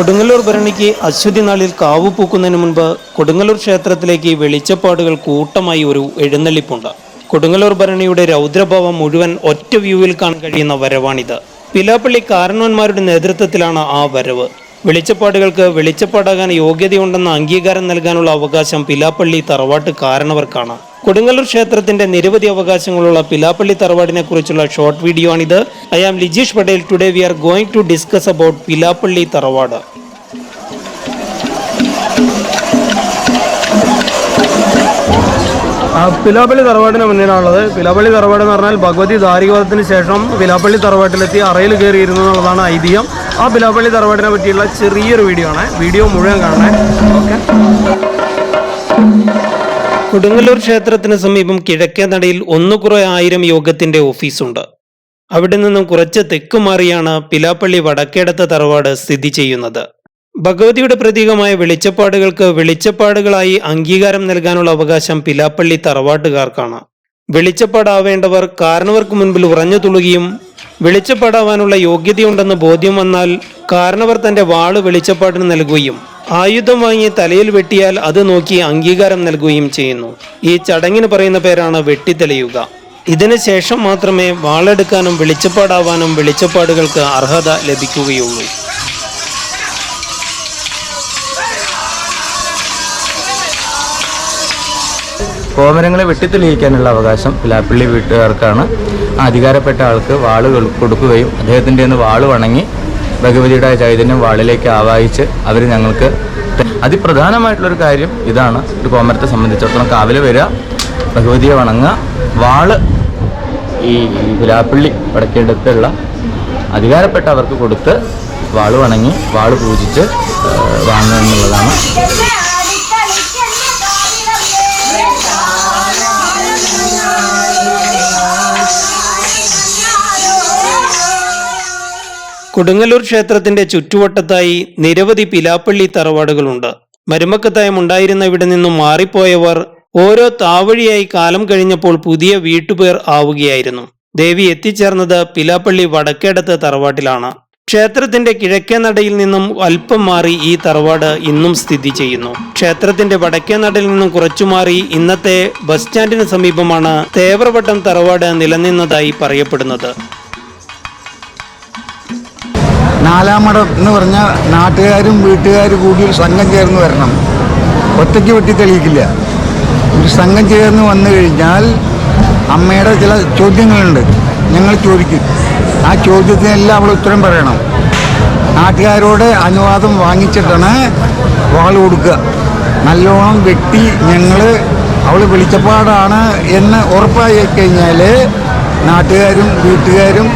കൊടുങ്ങല്ലൂർ ഭരണിക്ക് അശ്വതി നാളിൽ കാവു പൂക്കുന്നതിന് മുൻപ് കൊടുങ്ങല്ലൂർ ക്ഷേത്രത്തിലേക്ക് വെളിച്ചപ്പാടുകൾ കൂട്ടമായി ഒരു എഴുന്നള്ളിപ്പുണ്ട്. കൊടുങ്ങല്ലൂർ ഭരണിയുടെ രൗദ്രഭാവം മുഴുവൻ ഒറ്റ വ്യൂവിൽ കാണാൻ കഴിയുന്ന വരവാണിത്. പിലാപ്പള്ളി കാരണവന്മാരുടെ നേതൃത്വത്തിലാണ് ആ വരവ്. വെളിച്ചപ്പാടുകൾക്ക് വെളിച്ചപ്പാടാകാൻ യോഗ്യതയുണ്ടെന്ന അംഗീകാരം നൽകാനുള്ള അവകാശം പിലാപ്പള്ളി തറവാട്ട് കാരണവർക്കാണ് കൊടുങ്ങല്ലൂർ ക്ഷേത്രത്തിന്റെ നിരവധി അവകാശങ്ങളുള്ള പിലാപ്പള്ളി തറവാടിനെ കുറിച്ചുള്ള ഷോർട്ട് വീഡിയോ ആണിത്. I am Lijeesh Patel today we are going to discuss about Pilappally tharavad. Pilappally തറവാടിന് മുന്നിലാണുള്ളത്. പിലാപ്പള്ളി തറവാട് എന്ന് പറഞ്ഞാൽ ഭഗവതി ധാരികവധത്തിന് ശേഷം പിലാപ്പള്ളി തറവാട്ടിലെത്തി അറയിൽ കയറിയിരുന്നു എന്നുള്ളതാണ് ഐതിഹ്യം. ആ പിലാപ്പള്ളി തറവാടിനെ പറ്റിയുള്ള ചെറിയൊരു വീഡിയോ ആണ്. വീഡിയോ മുഴുവൻ കാണണേ. ഓക്കെ കൊടുങ്ങല്ലൂർ ക്ഷേത്രത്തിന് സമീപം കിഴക്കേ നടയിൽ ഒന്നു കുറെ ആയിരം യോഗത്തിന്റെ ഓഫീസുണ്ട്. അവിടെ നിന്നും കുറച്ച് തെക്ക് മാറിയാണ് പിലാപ്പള്ളി വടക്കേടത്തെ തറവാട് സ്ഥിതി ചെയ്യുന്നത്. ഭഗവതിയുടെ പ്രതീകമായ വെളിച്ചപ്പാടുകൾക്ക് വെളിച്ചപ്പാടുകളായി അംഗീകാരം നൽകാനുള്ള അവകാശം പിലാപ്പള്ളി തറവാട്ടുകാർക്കാണ്. വെളിച്ചപ്പാടാവേണ്ടവർ കാരണവർക്ക് മുൻപിൽ ഉറഞ്ഞു തുളുകയും വെളിച്ചപ്പാടാവാനുള്ള യോഗ്യതയുണ്ടെന്ന് ബോധ്യം വന്നാൽ കാരണവർ തന്റെ വാൾ വെളിച്ചപ്പാടിന് നൽകുകയും ആയുധം വാങ്ങി തലയിൽ വെട്ടിയാൽ അത് നോക്കി അംഗീകാരം നൽകുകയും ചെയ്യുന്നു. ഈ ചടങ്ങിന് പറയുന്ന പേരാണ് വെട്ടിത്തെളിയുക. ഇതിന് ശേഷം മാത്രമേ വാളെടുക്കാനും വെളിച്ചപ്പാടാവാനും വെളിച്ചപ്പാടുകൾക്ക് അർഹത ലഭിക്കുകയുള്ളൂ. കോമരങ്ങളെ വെട്ടിത്തെളിയിക്കാനുള്ള അവകാശം പിലാപ്പള്ളി വീട്ടുകാർക്കാണ്. അധികാരപ്പെട്ട ആൾക്ക് വാൾ കൊടുക്കുകയും അദ്ദേഹത്തിന്റെ വാൾ വണങ്ങി ഭഗവതിയുടെ ചൈതന്യം വാളിലേക്ക് ആവാഹിച്ച് അവർ ഞങ്ങൾക്ക് അതിപ്രധാനമായിട്ടുള്ളൊരു കാര്യം ഇതാണ്. ഒരു കോമരത്തെ സംബന്ധിച്ചിടത്തോളം കാവിൽ വരിക ഭഗവതിയെ വണങ്ങുക വാൾ ഈ ഗുലാപ്പള്ളി വടക്കേണ്ടത്തുള്ള അധികാരപ്പെട്ടവർക്ക് കൊടുത്ത് വാൾ വണങ്ങി വാൾ പൂജിച്ച് വാങ്ങുക എന്നുള്ളതാണ് കൊടുങ്ങല്ലൂർ ക്ഷേത്രത്തിന്റെ ചുറ്റുവട്ടത്തായി നിരവധി പിലാപ്പള്ളി തറവാടുകളുണ്ട്. മരുമക്കത്തായം ഉണ്ടായിരുന്ന ഇവിടെ നിന്നും മാറിപ്പോയവർ ഓരോ താവഴിയായി കാലം കഴിഞ്ഞപ്പോൾ പുതിയ വീട്ടുപേർ ആവുകയായിരുന്നു. ദേവി എത്തിച്ചേർന്നത് പിലാപ്പള്ളി വടക്കേടത്ത് തറവാട്ടിലാണ്. ക്ഷേത്രത്തിന്റെ കിഴക്കേ നടയിൽ നിന്നും അല്പം മാറി ഈ തറവാട് ഇന്നും സ്ഥിതി ചെയ്യുന്നു. ക്ഷേത്രത്തിന്റെ വടക്കേ നടയിൽ നിന്നും കുറച്ചു മാറി ഇന്നത്തെ ബസ് സ്റ്റാൻഡിന് സമീപമാണ് തേവറവട്ടം തറവാട് നിലനിന്നതായി പറയപ്പെടുന്നത്. നാലാം മഠം എന്ന് പറഞ്ഞാൽ നാട്ടുകാരും വീട്ടുകാരും കൂടി ഒരു സംഘം ചേർന്ന് വരണം. ഒറ്റയ്ക്ക് വെട്ടി തെളിയിക്കില്ല. ഒരു സംഘം ചേർന്ന് വന്നു കഴിഞ്ഞാൽ അമ്മയുടെ ചില ചോദ്യങ്ങളുണ്ട്. ഞങ്ങൾ ചോദിക്കും. ആ ചോദ്യത്തിനെല്ലാം അവൾ ഉത്തരം പറയണം. നാട്ടുകാരോട് അനുവാദം വാങ്ങിച്ചിട്ടാണ് വാൾ കൊടുക്കുക. നല്ലോണം വെട്ടി ഞങ്ങൾ അവൾ വിളിച്ചപ്പാടാണ് എന്ന് ഉറപ്പായി കഴിഞ്ഞാൽ നാട്ടുകാരും വീട്ടുകാരും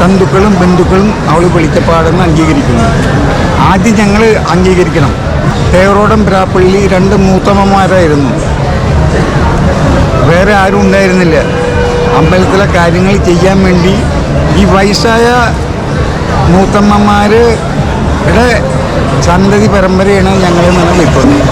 ബന്ധുക്കളും ബന്ധുക്കളും അവൾ വെളിച്ചപ്പാടെന്ന് അംഗീകരിക്കുന്നു. ആദ്യം ഞങ്ങൾ അംഗീകരിക്കണം. തേവറോടം പിരാപ്പള്ളി രണ്ട് മൂത്തമ്മമാരായിരുന്നു. വേറെ ആരും ഉണ്ടായിരുന്നില്ല. അമ്പലത്തിലെ കാര്യങ്ങൾ ചെയ്യാൻ വേണ്ടി ഈ വയസ്സായ മൂത്തമ്മമാരുടെ സന്തതി പരമ്പരയാണ് ഞങ്ങൾ നിലനിൽക്കുന്നത്.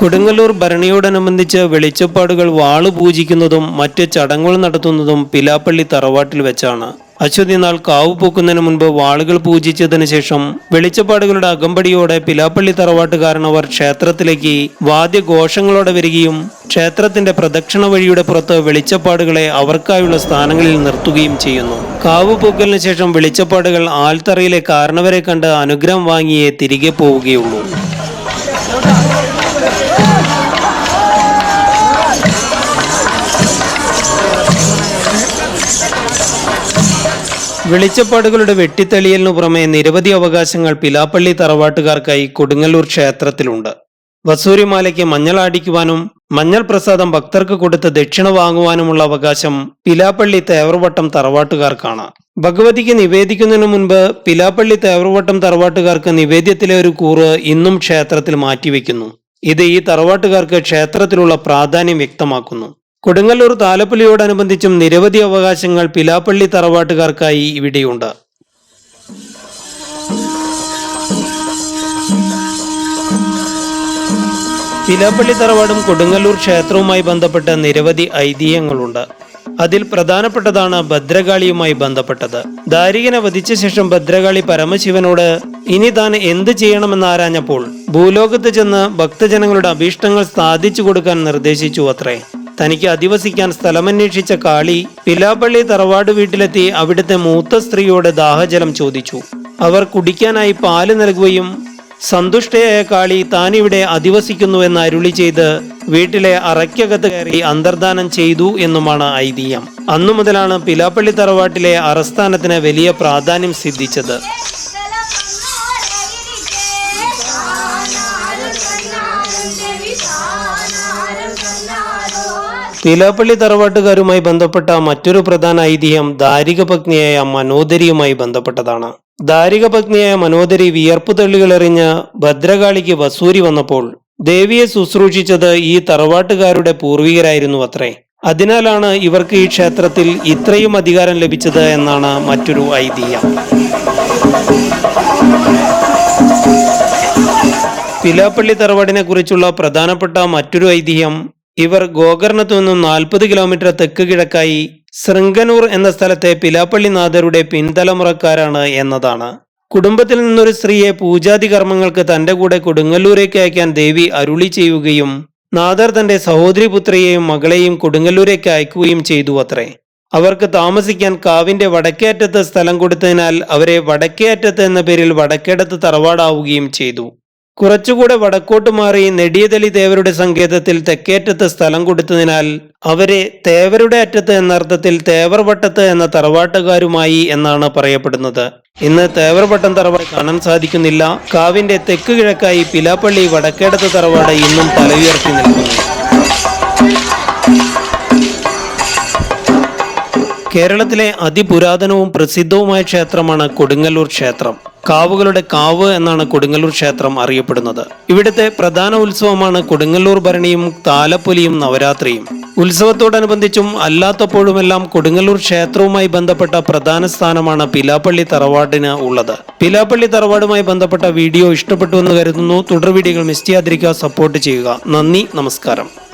കൊടുങ്ങല്ലൂർ ഭരണിയോടനുബന്ധിച്ച് വെളിച്ചപ്പാടുകൾ വാൾ പൂജിക്കുന്നതും മറ്റ് ചടങ്ങുകൾ നടത്തുന്നതും പിലാപ്പള്ളി തറവാട്ടിൽ വെച്ചാണ്. അശ്വതി നാൾ കാവ് പൂക്കുന്നതിന് മുൻപ് വാളുകൾ പൂജിച്ചതിന് ശേഷം വെളിച്ചപ്പാടുകളുടെ അകമ്പടിയോടെ പിലാപ്പള്ളി തറവാട്ടുകാരനവർ ക്ഷേത്രത്തിലേക്ക് വാദ്യഘോഷങ്ങളോടെ വരികയും ക്ഷേത്രത്തിന്റെ പ്രദക്ഷിണ വഴിയുടെ പുറത്ത് വെളിച്ചപ്പാടുകളെ അവർക്കായുള്ള സ്ഥാനങ്ങളിൽ നിർത്തുകയും ചെയ്യുന്നു. കാവ് പൂക്കലിന് ശേഷം വെളിച്ചപ്പാടുകൾ ആൽത്തറയിലെ കാരണവരെ കണ്ട് അനുഗ്രഹം വാങ്ങിയേ തിരികെ പോവുകയുള്ളൂ. വെളിച്ചപ്പാടുകളുടെ വെട്ടിത്തെളിയലിനു പുറമെ നിരവധി അവകാശങ്ങൾ പിലാപ്പള്ളി തറവാട്ടുകാർക്കായി കൊടുങ്ങല്ലൂർ ക്ഷേത്രത്തിലുണ്ട്. വസൂരിമാലയ്ക്ക് മഞ്ഞൾ ആടിക്കുവാനും മഞ്ഞൾ പ്രസാദം ഭക്തർക്ക് കൊടുത്ത് ദക്ഷിണ വാങ്ങുവാനുമുള്ള അവകാശം പിലാപ്പള്ളി തേവർവട്ടം തറവാട്ടുകാർക്കാണ്. ഭഗവതിക്ക് നിവേദിക്കുന്നതിനു മുൻപ് പിലാപ്പള്ളി തേവർവട്ടം തറവാട്ടുകാർക്ക് നിവേദ്യത്തിലെ ഒരു കൂറ് ഇന്നും ക്ഷേത്രത്തിൽ മാറ്റിവെക്കുന്നു. ഇത് ഈ തറവാട്ടുകാർക്ക് ക്ഷേത്രത്തിലുള്ള പ്രാധാന്യം വ്യക്തമാക്കുന്നു. കൊടുങ്ങല്ലൂർ താലപ്പൊലിയോടനുബന്ധിച്ചും നിരവധി അവകാശങ്ങൾ പിലാപ്പള്ളി തറവാട്ടുകാർക്കായി ഇവിടെയുണ്ട്. പിലാപ്പള്ളി തറവാടും കൊടുങ്ങല്ലൂർ ക്ഷേത്രവുമായി ബന്ധപ്പെട്ട നിരവധി ഐതിഹ്യങ്ങളുണ്ട്. അതിൽ പ്രധാനപ്പെട്ടതാണ് ഭദ്രകാളിയുമായി ബന്ധപ്പെട്ടത്. ദാരികനെ വധിച്ച ശേഷം ഭദ്രകാളി പരമശിവനോട് ഇനി താൻ എന്ത് ചെയ്യണമെന്ന് ആരാഞ്ഞപ്പോൾ ഭൂലോകത്ത് ചെന്ന് ഭക്തജനങ്ങളുടെ അഭീഷ്ടങ്ങൾ സാധിച്ചു കൊടുക്കാൻ നിർദ്ദേശിച്ചു അത്രേ. തനിക്ക് അധിവസിക്കാൻ സ്ഥലമന്വേഷിച്ച കാളി പിലാപ്പള്ളി തറവാട് വീട്ടിലെത്തി അവിടുത്തെ മൂത്ത സ്ത്രീയോട് ദാഹജലം ചോദിച്ചു. അവർ കുടിക്കാനായി പാൽ നൽകുകയും സന്തുഷ്ടയായ കാളി താനിവിടെ അധിവസിക്കുന്നുവെന്ന് അരുളി ചെയ്ത് വീട്ടിലെ അറയ്ക്കകത്ത് കയറി അന്തർദാനം ചെയ്തു എന്നുമാണ് ഐതിഹ്യം. അന്നു മുതലാണ് പിലാപ്പള്ളി തറവാട്ടിലെ അറസ്ഥാനത്തിന് വലിയ പ്രാധാന്യം സിദ്ധിച്ചത്. പിലാപ്പള്ളി തറവാട്ടുകാരുമായി ബന്ധപ്പെട്ട മറ്റൊരു പ്രധാന ഐതിഹ്യം ദാരിക പത്നിയായ മനോദരിയുമായി ബന്ധപ്പെട്ടതാണ്. ദാരിക പത്നിയായ മനോദരി വിയർപ്പ് തള്ളികളെറിഞ്ഞ് ഭദ്രകാളിക്ക് വസൂരി വന്നപ്പോൾ ദേവിയെ ശുശ്രൂഷിച്ചത് ഈ തറവാട്ടുകാരുടെ പൂർവികരായിരുന്നു അത്രേ അതിനാലാണ് ഇവർക്ക് ഈ ക്ഷേത്രത്തിൽ ഇത്രയും അധികാരം ലഭിച്ചത് എന്നാണ് മറ്റൊരു ഐതിഹ്യം. പിലാപ്പള്ളി തറവാടിനെ കുറിച്ചുള്ള പ്രധാനപ്പെട്ട മറ്റൊരു ഐതിഹ്യം ഇവർ ഗോകർണത്തു നിന്നും നാൽപ്പത് കിലോമീറ്റർ തെക്ക് കിഴക്കായി ശൃംഗനൂർ എന്ന സ്ഥലത്തെ പിലാപ്പള്ളി നാഥരുടെ പിൻതലമുറക്കാരാണ് എന്നതാണ്. കുടുംബത്തിൽ നിന്നൊരു സ്ത്രീയെ പൂജാതി കർമ്മങ്ങൾക്ക് തന്റെ കൂടെ കൊടുങ്ങല്ലൂരേക്ക് അയക്കാൻ ദേവി അരുളി ചെയ്യുകയും നാദർ തന്റെ സഹോദരി പുത്രിയെയും മകളെയും കൊടുങ്ങല്ലൂരേക്ക് അയക്കുകയും ചെയ്തു അത്രേ. അവർക്ക് താമസിക്കാൻ കാവിന്റെ വടക്കേ അറ്റത്ത് സ്ഥലം കൊടുത്തതിനാൽ അവരെ വടക്കേ അറ്റത്ത് എന്ന പേരിൽ വടക്കേടത്ത് തറവാടാവുകയും ചെയ്തു. കുറച്ചുകൂടെ വടക്കോട്ട് മാറി നെടിയതലി തേവരുടെ സങ്കേതത്തിൽ തെക്കേറ്റത്ത് സ്ഥലം കൊടുത്തതിനാൽ അവരെ തേവരുടെ അറ്റത്ത് എന്ന അർത്ഥത്തിൽ തേവർ വട്ടത്ത് എന്ന തറവാട്ടുകാരുമായി എന്നാണ് പറയപ്പെടുന്നത്. ഇന്ന് തേവർവട്ടം തറവാട് കാണാൻ സാധിക്കുന്നില്ല. കാവിന്റെ തെക്ക് കിഴക്കായി പിലാപ്പള്ളി വടക്കേടത്ത് തറവാട് ഇന്നും തലയുയർത്തി നിൽക്കുന്നു. കേരളത്തിലെ അതിപുരാതനവും പ്രസിദ്ധവുമായ ക്ഷേത്രമാണ് കൊടുങ്ങല്ലൂർ ക്ഷേത്രം. കാവുകളുടെ കാവ് എന്നാണ് കൊടുങ്ങല്ലൂർ ക്ഷേത്രം അറിയപ്പെടുന്നത്. ഇവിടുത്തെ പ്രധാന ഉത്സവമാണ് കൊടുങ്ങല്ലൂർ ഭരണിയും താലപ്പൊലിയും നവരാത്രിയും. ഉത്സവത്തോടനുബന്ധിച്ചും അല്ലാത്തപ്പോഴുമെല്ലാം കൊടുങ്ങല്ലൂർ ക്ഷേത്രവുമായി ബന്ധപ്പെട്ട പ്രധാന സ്ഥാനമാണ് പിലാപ്പള്ളി തറവാടിന് ഉള്ളത്. പിലാപ്പള്ളി തറവാടുമായി ബന്ധപ്പെട്ട വീഡിയോ ഇഷ്ടപ്പെട്ടു എന്ന് കരുതുന്നു. തുടർ വീഡിയോകൾ മിസ് ചെയ്യാതിരിക്കുക. സപ്പോർട്ട് ചെയ്യുക. നന്ദി. നമസ്കാരം.